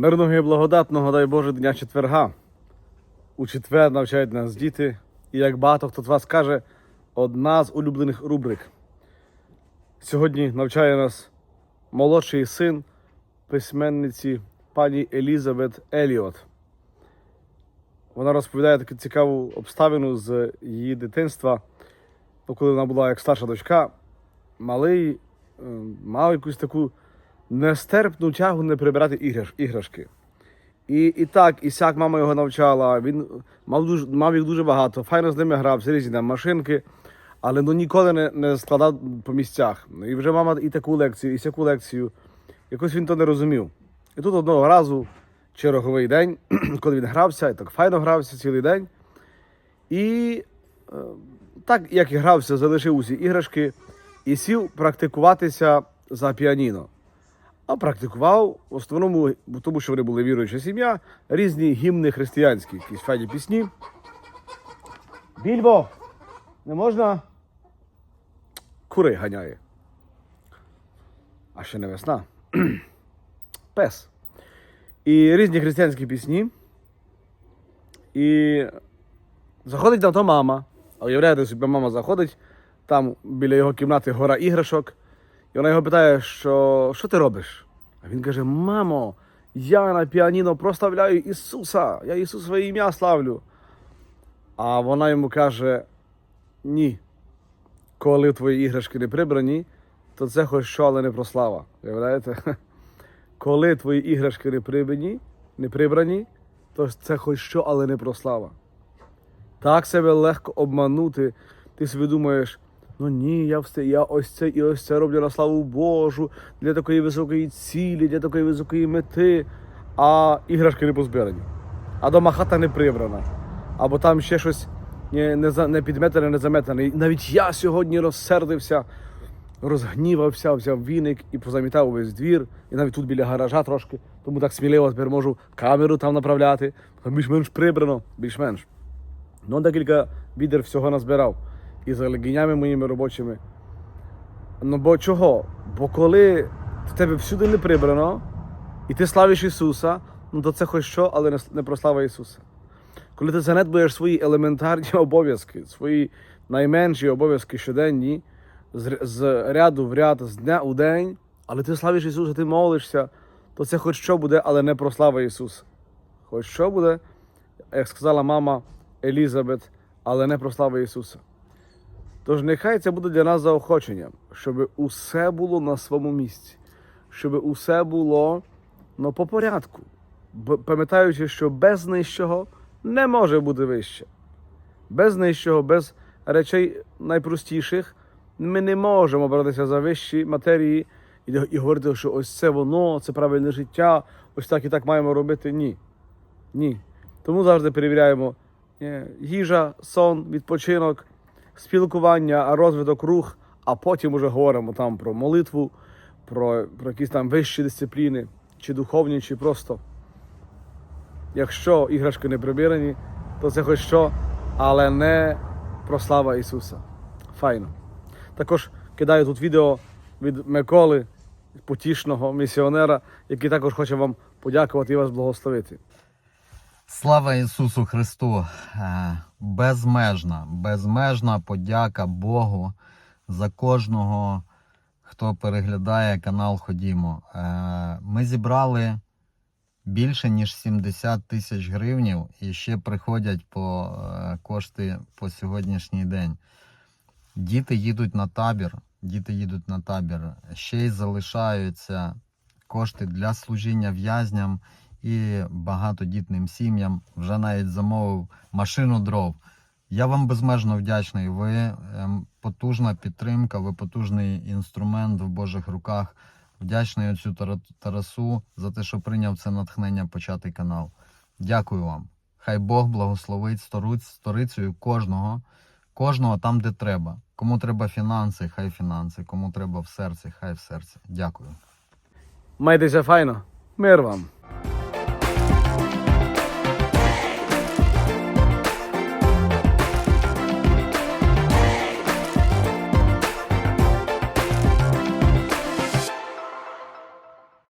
Мирного і благодатного, дай Боже, дня четверга. У четвер навчають нас діти. І як багато хто з вас каже, одна з улюблених рубрик. Сьогодні навчає нас молодший син письменниці пані Елізабет Еліот. Вона розповідає таку цікаву обставину з її дитинства. Коли вона була як старша дочка, малий е, мав якусь таку нестерпну тягу не прибирати іграш, іграшки. І, і так, і сяк мама його навчала. Він мав, дуже, мав їх дуже багато, файно з ними грався, різні там машинки, але ну, ніколи не, не складав по місцях. І вже мама і таку лекцію, і сяку лекцію. Якось він то не розумів. І тут одного разу, черговий день, коли він грався, і так файно грався цілий день. І е, так, як і грався, залишив усі іграшки і сів практикуватися за піаніно. А практикував в основному, тому що вони були віруюча сім'я, різні гімни християнські, якісь файні пісні. Більбо! Не можна? Кури ганяє. А ще не весна. Пес. І різні християнські пісні. І заходить на то мама. А уявляєте собі, мама заходить, там біля його кімнати гора іграшок. І вона його питає, що, що ти робиш? А він каже: Мамо, я на піаніно прославляю Ісуса, я Ісусове ім'я славлю. А вона йому каже: Ні. Коли твої іграшки не прибрані, то це хоч що, але не прослава. Уявляєте? Коли твої іграшки не прибрані, не прибрані, то це хоч що, але не прослава. Так себе легко обманути. Ти собі думаєш, ну ні, я все, я ось це і ось це роблю на славу Божу, для такої високої цілі, для такої високої мети, а іграшки не позбирані. А дома хата не прибрана. Або там ще щось не, не, не підметене, не заметене. І навіть я сьогодні розсердився, розгнівався, взяв віник і позамітав увесь двір. І навіть тут біля гаража трошки, тому так сміливо тепер можу камеру там направляти. Там більш-менш прибрано, більш-менш. Ну, декілька відер всього назбирав і за легінями моїми робочими. Ну бо чого? Бо коли в тебе всюди не прибрано, і ти славиш Ісуса, ну то це хоч що, але не, про слава Ісуса. Коли ти занедбуєш свої елементарні обов'язки, свої найменші обов'язки щоденні, з, з ряду в ряд, з дня у день, але ти славиш Ісуса, ти молишся, то це хоч що буде, але не про слава Ісуса. Хоч що буде, як сказала мама Елізабет, але не про славу Ісуса. Тож нехай це буде для нас заохоченням, щоб усе було на своєму місці, щоб усе було ну, по порядку, пам'ятаючи, що без нижчого не може бути вище. Без нижчого, без речей найпростіших ми не можемо братися за вищі матерії і, говорити, що ось це воно, це правильне життя, ось так і так маємо робити. Ні. Ні. Тому завжди перевіряємо е, їжа, сон, відпочинок, спілкування, розвиток, рух, а потім уже говоримо там про молитву, про, про якісь там вищі дисципліни, чи духовні, чи просто. Якщо іграшки не прибирані, то це хоч що, але не про слава Ісуса. Файно. Також кидаю тут відео від Миколи, потішного місіонера, який також хоче вам подякувати і вас благословити. Слава Ісусу Христу! Безмежна, безмежна подяка Богу за кожного, хто переглядає канал Ходімо. Е, Ми зібрали більше ніж 70 тисяч гривнів і ще приходять по е, кошти по сьогоднішній день. Діти їдуть на табір, діти їдуть на табір, ще й залишаються кошти для служіння в'язням і багатодітним сім'ям. Вже навіть замовив машину дров. Я вам безмежно вдячний. Ви ем, потужна підтримка, ви потужний інструмент в Божих руках. Вдячний оцю Тарасу за те, що прийняв це натхнення почати канал. Дякую вам. Хай Бог благословить сторуць, сторицею кожного, кожного там, де треба. Кому треба фінанси, хай фінанси. Кому треба в серці, хай в серці. Дякую. Майтеся файно. Мир вам.